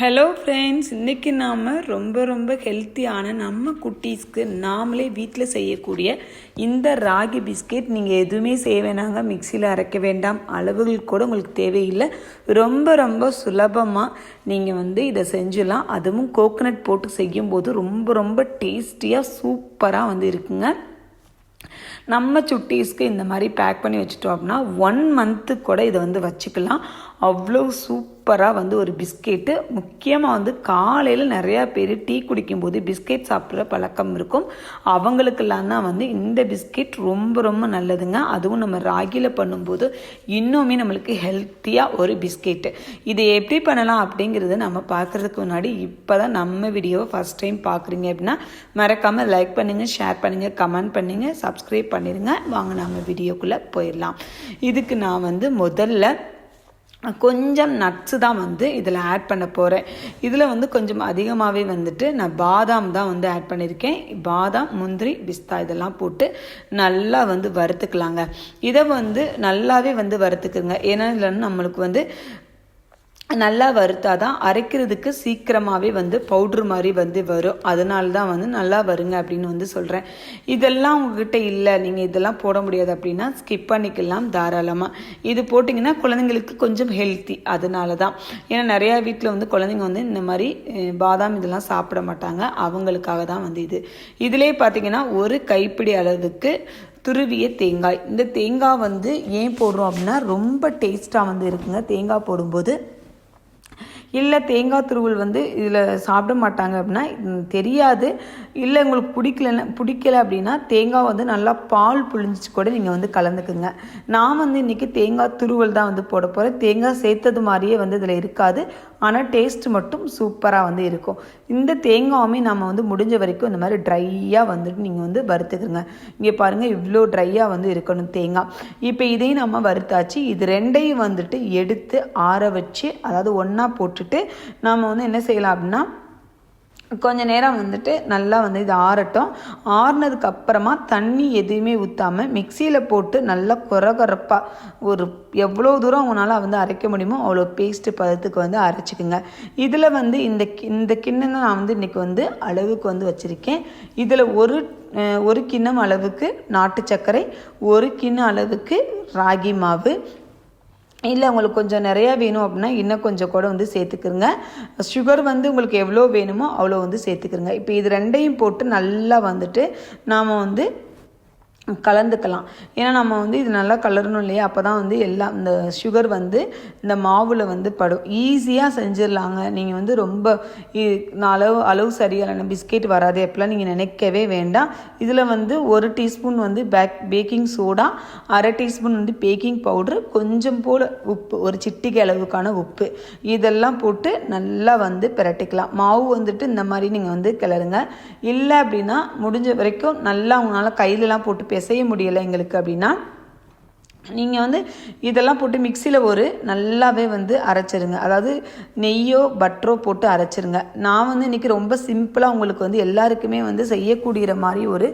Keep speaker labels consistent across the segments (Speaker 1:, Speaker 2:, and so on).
Speaker 1: Hello friends இன்றைக்கி நாம் ரொம்ப ரொம்ப ஹெல்த்தியான நம்ம குட்டீஸ்க்கு நாமளே வீட்டில் செய்யக்கூடிய இந்த ராகி பிஸ்கெட் நீங்கள் எதுவுமே செய்ய வேணாங்க. மிக்சியில் அரைக்க வேண்டாம். அளவுகள் கூட உங்களுக்கு தேவையில்லை. ரொம்ப ரொம்ப சுலபமாக நீங்கள் வந்து இதை செஞ்சிடலாம். அதுவும் கோகனட் போட்டு செய்யும்போது ரொம்ப ரொம்ப டேஸ்டியாக சூப்பராக வந்து இருக்குங்க. நம்ம சுட்டீஸ்க்கு இந்த மாதிரி பேக் பண்ணி வச்சுட்டோம் அப்படின்னா ஒன் மந்த்து கூட இதை வந்து வச்சுக்கலாம். அவ்வளோ சூப்பராக வந்து ஒரு பிஸ்கெட்டு. முக்கியமாக வந்து காலையில் நிறையா பேர் டீ குடிக்கும்போது பிஸ்கெட் சாப்பிட்ற பழக்கம் இருக்கும். அவங்களுக்கெல்லாம் தான் வந்து இந்த பிஸ்கெட் ரொம்ப ரொம்ப நல்லதுங்க. அதுவும் நம்ம ராகியில் பண்ணும்போது இன்னுமே நம்மளுக்கு ஹெல்த்தியாக ஒரு பிஸ்கெட்டு. இதை எப்படி பண்ணலாம் அப்படிங்கிறத நம்ம பார்க்குறதுக்கு முன்னாடி இப்போ தான் நம்ம வீடியோவை ஃபஸ்ட் டைம் பார்க்குறீங்க அப்படின்னா மறக்காமல் லைக் பண்ணுங்கள் ஷேர் பண்ணுங்கள் கமெண்ட் பண்ணுங்கள் சப்ஸ்கிரைப் பண்ணிடுங்க வாங்க நம்ம வீடியோக்குள்ளே போயிடலாம். இதுக்கு நான் வந்து முதல்ல கொஞ்சம் நட்ஸு தான் வந்து இதில் ஆட் பண்ண போகிறேன் இதில் வந்து கொஞ்சம் அதிகமாகவே வந்துட்டு நான் பாதாம் தான் வந்து ஆட் பண்ணியிருக்கேன் பாதாம் முந்திரி பிஸ்தா இதெல்லாம் போட்டு நல்லா வந்து வறுத்துக்கலாங்க. இதை வந்து நல்லாவே வந்து வறுத்துக்குங்க. ஏன்னா இல்லைன்னா நம்மளுக்கு வந்து நல்லா வறுத்தா தான் அரைக்கிறதுக்கு சீக்கிரமாகவே வந்து பவுட்ரு மாதிரி வந்து வரும். அதனால தான் வந்து நல்லா வருங்க அப்படின்னு வந்து சொல்கிறேன் இதெல்லாம் உங்ககிட்ட இல்லை. நீங்கள் இதெல்லாம் போட முடியாது அப்படின்னா ஸ்கிப் பண்ணிக்கலாம் தாராளமாக இது போட்டிங்கன்னா குழந்தைங்களுக்கு கொஞ்சம் ஹெல்த்தி அதனால தான் ஏன்னா நிறையா வீட்டில் வந்து குழந்தைங்க வந்து இந்த மாதிரி பாதாம் இதெல்லாம் சாப்பிட மாட்டாங்க. அவங்களுக்காக தான் வந்து இது. இதிலே பார்த்தீங்கன்னா ஒரு கைப்பிடி அளவுக்கு துருவிய தேங்காய். இந்த தேங்காய் வந்து ஏன் போடுறோம் அப்படின்னா ரொம்ப டேஸ்ட்டாக வந்து இருக்குங்க. தேங்காய் போடும்போது இல்லை தேங்காய் துருவல் வந்து இதில் சாப்பிட மாட்டாங்க அப்படின்னா தெரியாது. இல்லை உங்களுக்கு பிடிக்கலன்னா பிடிக்கல அப்படின்னா தேங்காய் வந்து நல்லா பால் புழிஞ்சிச்சு கூட நீங்கள் வந்து கலந்துக்குங்க. நான் வந்து இன்றைக்கி தேங்காய் துருவல் தான் வந்து போட போகிறேன் தேங்காய் சேர்த்தது மாதிரியே வந்து இதில் இருக்காது. ஆனால் டேஸ்ட் மட்டும் சூப்பராக வந்து இருக்கும். இந்த தேங்காயுமே நம்ம வந்து முடிஞ்ச வரைக்கும் இந்த மாதிரி ட்ரையாக வந்துட்டு நீங்கள் வந்து வறுத்துக்குங்க. இங்கே பாருங்கள் இவ்வளோ ட்ரையாக வந்து இருக்கணும் தேங்காய். இப்போ இதையும் நம்ம வறுத்தாச்சு. இது ரெண்டையும் வந்துட்டு எடுத்து ஆற வச்சு அதாவது ஒன்றா போட்டுட்டு நாம் வந்து என்ன செய்யலாம் அப்படின்னா கொஞ்ச நேரம் வந்துட்டு நல்லா வந்து இது ஆறட்டும். ஆறுனதுக்கு அப்புறமா தண்ணி எதுவுமே ஊற்றாமல் மிக்சியில் போட்டு நல்லா குறகுறப்பாக ஒரு எவ்வளோ தூரம் அவங்களால வந்து அரைக்க முடியுமோ அவ்வளோ பேஸ்ட்டு பதத்துக்கு வந்து அரைச்சிக்குங்க. இதில் வந்து இந்த இந்த கிண்ணம் நான் வந்து இன்றைக்கி வந்து அளவுக்கு வந்து வச்சுருக்கேன். இதில் ஒரு ஒரு கிண்ணம் அளவுக்கு நாட்டு சர்க்கரை ஒரு கிண்ணம் அளவுக்கு ராகி மாவு இல்லை உங்களுக்கு கொஞ்சம் நிறையா வேணும் அப்படின்னா இன்னும் கொஞ்சம் கூட வந்து சேர்த்துக்குங்க சுகர் வந்து உங்களுக்கு எவ்வளோ வேணுமோ அவ்வளோ வந்து சேர்த்துக்குங்க இப்போ இது ரெண்டையும் போட்டு நல்லா வந்துட்டு நாம் வந்து கலந்துக்கலாம். ஏன்னா நம்ம வந்து இது நல்லா கலரணும் இல்லையா? அப்போ தான் வந்து எல்லாம் இந்த சுகர் வந்து இந்த மாவில் வந்து படும். ஈஸியாக செஞ்சிடலாங்க. நீங்கள் வந்து ரொம்ப அளவு அளவு சரியான பிஸ்கெட் வராது. எப்படிலாம் நீங்கள் நினைக்கவே வேண்டாம். இதில் வந்து ஒரு டீஸ்பூன் வந்து பேக் பேக்கிங் சோடா அரை டீஸ்பூன் வந்து பேக்கிங் பவுட்ரு கொஞ்சம் போல் உப்பு ஒரு சிட்டிக்கு அளவுக்கான உப்பு. இதெல்லாம் போட்டு நல்லா வந்து பிரட்டிக்கலாம். மாவு வந்துட்டு இந்த மாதிரி நீங்கள் வந்து கிளறுங்க. இல்லை அப்படின்னா முடிஞ்ச வரைக்கும் நல்லா உங்களால் கையிலலாம் போட்டு பிசைய முடியலை எங்களுக்கு அப்படின்னா நீங்கள் வந்து இதெல்லாம் போட்டு மிக்சியில் ஒரு நல்லாவே வந்து அரைச்சிருங்க. அதாவது நெய்யோ பட்டரோ போட்டு அரைச்சிருங்க. நான் வந்து இன்றைக்கி ரொம்ப சிம்பிளாக உங்களுக்கு வந்து எல்லாருக்குமே வந்து செய்யக்கூடிய மாதிரி ஒரு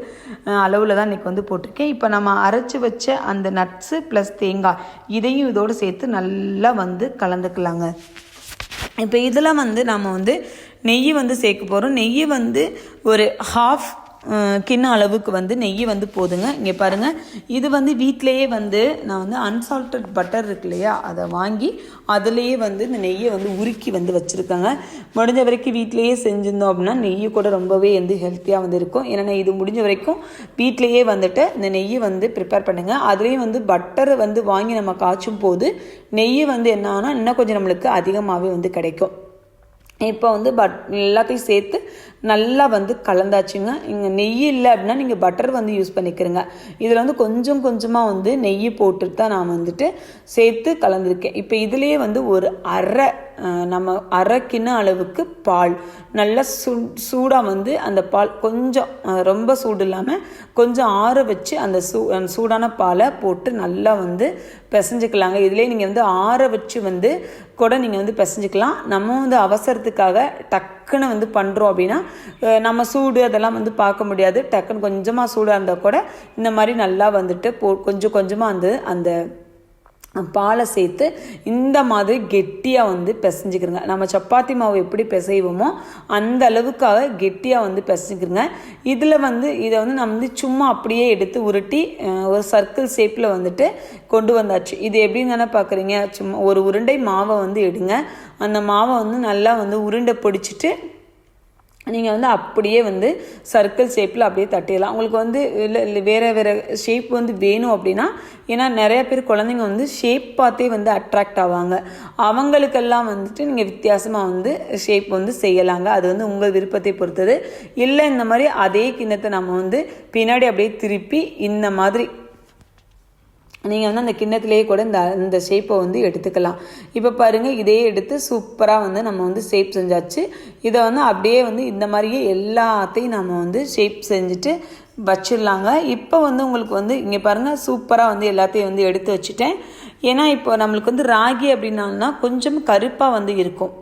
Speaker 1: அளவில் தான் இன்றைக்கி வந்து போட்டிருக்கேன். இப்போ நம்ம அரைச்சி வச்ச அந்த நட்ஸு ப்ளஸ் தேங்காய் இதையும் இதோடு சேர்த்து நல்லா வந்து கலந்துக்கலாங்க. இப்போ இதில் வந்து நம்ம வந்து நெய் வந்து சேர்க்க போகிறோம் நெய் வந்து ஒரு ஹாஃப் கிண்ண அளவுக்கு வந்து நெய் வந்து போதுங்க. இங்கே பாருங்கள் இது வந்து வீட்டிலையே வந்து நான் வந்து அன்சால்டட் பட்டர் இருக்கு இல்லையா? அதை வாங்கி அதுலேயே வந்து இந்த நெய்யை வந்து உருக்கி வந்து வச்சுருக்காங்க. முடிஞ்ச வரைக்கும் வீட்டிலையே செஞ்சுருந்தோம் அப்படின்னா நெய் கூட ரொம்பவே வந்து ஹெல்த்தியாக வந்து இருக்கும். ஏன்னா இது முடிஞ்ச வரைக்கும் வீட்டிலையே வந்துட்டு இந்த நெய்யை வந்து ப்ரிப்பேர் பண்ணுங்கள் அதுலேயும் வந்து பட்டரை வந்து வாங்கி நம்ம காய்ச்சும் போது நெய் வந்து என்ன இன்னும் கொஞ்சம் நம்மளுக்கு அதிகமாகவே வந்து கிடைக்கும். இப்போ வந்து பட் எல்லாத்தையும் சேர்த்து நல்லா வந்து கலந்தாச்சுங்க. இங்கே நெய் இல்லை அப்படின்னா நீங்கள் பட்டர் வந்து யூஸ் பண்ணிக்கிறங்க. இதில் வந்து கொஞ்சம் கொஞ்சமாக வந்து நெய் போட்டுட்டு தான் நான் வந்துட்டு சேர்த்து கலந்துருக்கேன். இப்போ இதுலேயே வந்து ஒரு அரை நம்ம அரைக்கின அளவுக்கு பால். நல்லா சூ சூடாக வந்து அந்த பால் கொஞ்சம் ரொம்ப சூடு இல்லாமல் கொஞ்சம் ஆற வச்சு அந்த சூ சூடான பாலை போட்டு நல்லா வந்து பிசைஞ்சுக்கலாங்க. இதுலேயே நீங்கள் வந்து ஆற வச்சு வந்து கூட நீங்கள் வந்து பிசைஞ்சுக்கலாம். நம்ம வந்து அவசரத்துக்காக டக்குன்னு வந்து பண்ணுறோம் அப்படின்னா நம்ம சூடு அதெல்லாம் வந்து பார்க்க முடியாது. டக்குன்னு கொஞ்சமாக சூடாக இருந்தால் கூட இந்த மாதிரி நல்லா வந்துட்டு போ கொஞ்சம் கொஞ்சமாக வந்து அந்த பாலை சேர்த்து இந்த மாதிரி கெட்டியாக வந்து பிசைஞ்சிக்கிறங்க. நம்ம சப்பாத்தி மாவு எப்படி பிசைவோமோ அந்த அளவுக்காக கெட்டியாக வந்து பிசைஞ்சிக்கிறங்க. இதில் வந்து இதை வந்து நம்ம வந்து சும்மா அப்படியே எடுத்து உருட்டி ஒரு சர்க்கிள் ஷேப்பில் வந்துட்டு கொண்டு வந்தாச்சு. இது எப்படின்னு தானே பார்க்குறீங்க சும்மா ஒரு உருண்டை மாவை வந்து எடுங்க. அந்த மாவை வந்து நல்லா வந்து உருண்டை பிடிச்சிட்டு நீங்கள் வந்து அப்படியே வந்து சர்க்கிள் ஷேப்பில் அப்படியே தட்டிடலாம். உங்களுக்கு வந்து இல்லை இல்லை வேறு வேறு ஷேப் வந்து வேணும் அப்படின்னா ஏன்னா நிறைய பேர் குழந்தைங்க வந்து ஷேப் பார்த்தே வந்து அட்ராக்ட் ஆவாங்க. அவங்களுக்கெல்லாம் வந்துட்டு நீங்கள் வித்தியாசமாக வந்து ஷேப் வந்து செய்யலாங்க. அது வந்து உங்கள் விருப்பத்தை பொறுத்தது. இல்லை இந்த மாதிரி அதே கிண்ணத்தை நம்ம வந்து பின்னாடி அப்படியே திருப்பி இந்த மாதிரி நீங்கள் வந்து அந்த கிண்ணத்திலேயே கூட இந்த இந்த ஷேப்பை வந்து எடுத்துக்கலாம். இப்போ பாருங்கள் இதே எடுத்து சூப்பராக வந்து நம்ம வந்து ஷேப் செஞ்சாச்சு. இதை வந்து அப்படியே வந்து இந்த மாதிரியே எல்லாத்தையும் நம்ம வந்து ஷேப் செஞ்சுட்டு வச்சிடலாங்க. இப்போ வந்து உங்களுக்கு வந்து இங்கே பாருங்கள் சூப்பராக வந்து எல்லாத்தையும் வந்து எடுத்து வச்சுட்டேன். ஏன்னா இப்போ நம்மளுக்கு வந்து ராகி அப்படின்னா கொஞ்சம் கருப்பாக வந்து இருக்கும்.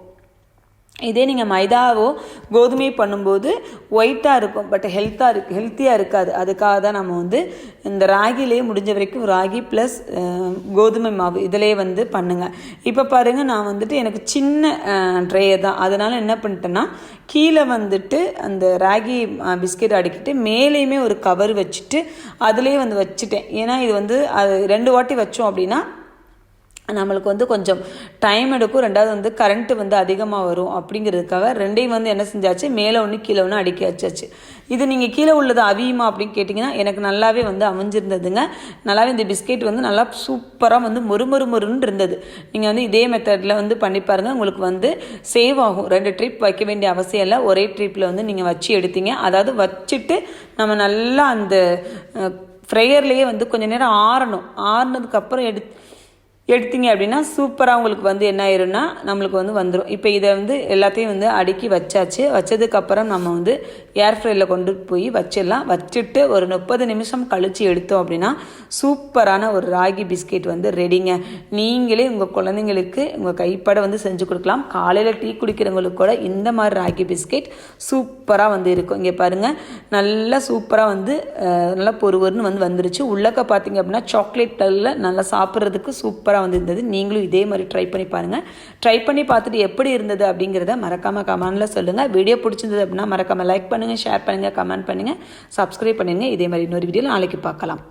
Speaker 1: இதே நீங்கள் மைதாவோ கோதுமை பண்ணும்போது ஒயிட்டாக இருக்கும் பட் ஹெல்த்தாக இருக்கு ஹெல்த்தியாக இருக்காது. அதுக்காக தான் நம்ம வந்து இந்த ராகிலேயே முடிஞ்ச வரைக்கும் ராகி ப்ளஸ் கோதுமை மாவு இதிலே வந்து பண்ணுங்கள் இப்போ பாருங்கள் நான் வந்துட்டு எனக்கு சின்ன ட்ரே தான். அதனால் என்ன பண்ணிட்டேன்னா கீழே வந்துட்டு அந்த ராகி பிஸ்கெட் அடிக்கிட்டு மேலேயுமே ஒரு கவர் வச்சுட்டு அதிலே வந்து வச்சுட்டேன். ஏன்னா இது வந்து அது ரெண்டு வாட்டி வச்சோம் அப்படின்னா நம்மளுக்கு வந்து கொஞ்சம் டைம் எடுக்கும். ரெண்டாவது வந்து கரண்ட்டு வந்து அதிகமாக வரும் அப்படிங்கிறதுக்காக ரெண்டையும் வந்து என்ன செஞ்சாச்சு? மேலே ஒன்று கீழே ஒன்று அடுக்கி வச்சாச்சு. இது நீங்கள் கீழே உள்ளது அவியுமா அப்படின்னு கேட்டிங்கன்னா எனக்கு நல்லாவே வந்து அமைஞ்சிருந்ததுங்க. நல்லாவே இந்த பிஸ்கெட் வந்து நல்லா சூப்பராக வந்து மொறு மொறு மொறுன்னு இருந்தது. நீங்கள் வந்து இதே மெத்தடில் வந்து பண்ணி பாருங்கள் உங்களுக்கு வந்து சேவ் ஆகும். ரெண்டு ட்ரிப் வைக்க வேண்டிய அவசியம் இல்லை. ஒரே ட்ரிப்பில் வந்து நீங்கள் வச்சு எடுத்தீங்க. அதாவது வச்சுட்டு நம்ம நல்லா அந்த ஃப்ரேயர்லேயே வந்து கொஞ்சம் நேரம் ஆறணும். ஆறுனதுக்கப்புறம் எடுத்து எடுத்தீங்க அப்படின்னா சூப்பராக உங்களுக்கு வந்து என்ன ஆயிரும்னா நம்மளுக்கு வந்து வந்துடும் இப்போ இதை வந்து எல்லாத்தையும் வந்து அடுக்கி வச்சாச்சு. வச்சதுக்கப்புறம் நம்ம வந்து ஏர் ஃப்ரையில் கொண்டு போய் வச்சிடலாம். வச்சுட்டு ஒரு முப்பது நிமிஷம் கழித்து எடுத்தோம் அப்படின்னா சூப்பரான ஒரு ராகி பிஸ்கெட் வந்து ரெடிங்க. நீங்களே உங்கள் குழந்தைங்களுக்கு உங்கள் கைப்பட வந்து செஞ்சு கொடுக்கலாம். காலையில் டீ குடிக்கிறவங்களுக்கு கூட இந்த மாதிரி ராகி பிஸ்கெட் சூப்பராக வந்து இருக்கும். இங்கே பாருங்கள் நல்லா சூப்பராக வந்து நல்லா பொறுவர்னு வந்து வந்துருச்சு. உள்ளக்க பார்த்தீங்க அப்படின்னா சாக்லேட் கலரில் நல்லா சாப்பிட்றதுக்கு சூப்பர் சூப்பராக வந்து இருந்தது நீங்களும் இதே மாதிரி ட்ரை பண்ணி பாருங்கள் ட்ரை பண்ணி பார்த்துட்டு எப்படி இருந்தது அப்படிங்கிறத மறக்காமல் கமெண்டில் சொல்லுங்கள் வீடியோ பிடிச்சிருந்தது அப்படின்னா மறக்காமல் லைக் பண்ணுங்கள் ஷேர் பண்ணுங்கள் கமெண்ட் பண்ணுங்கள் சப்ஸ்கிரைப் பண்ணுங்கள் இதே மாதிரி இன்னொரு வீடியோவில் நாளைக்கு பார்க்கலாம்.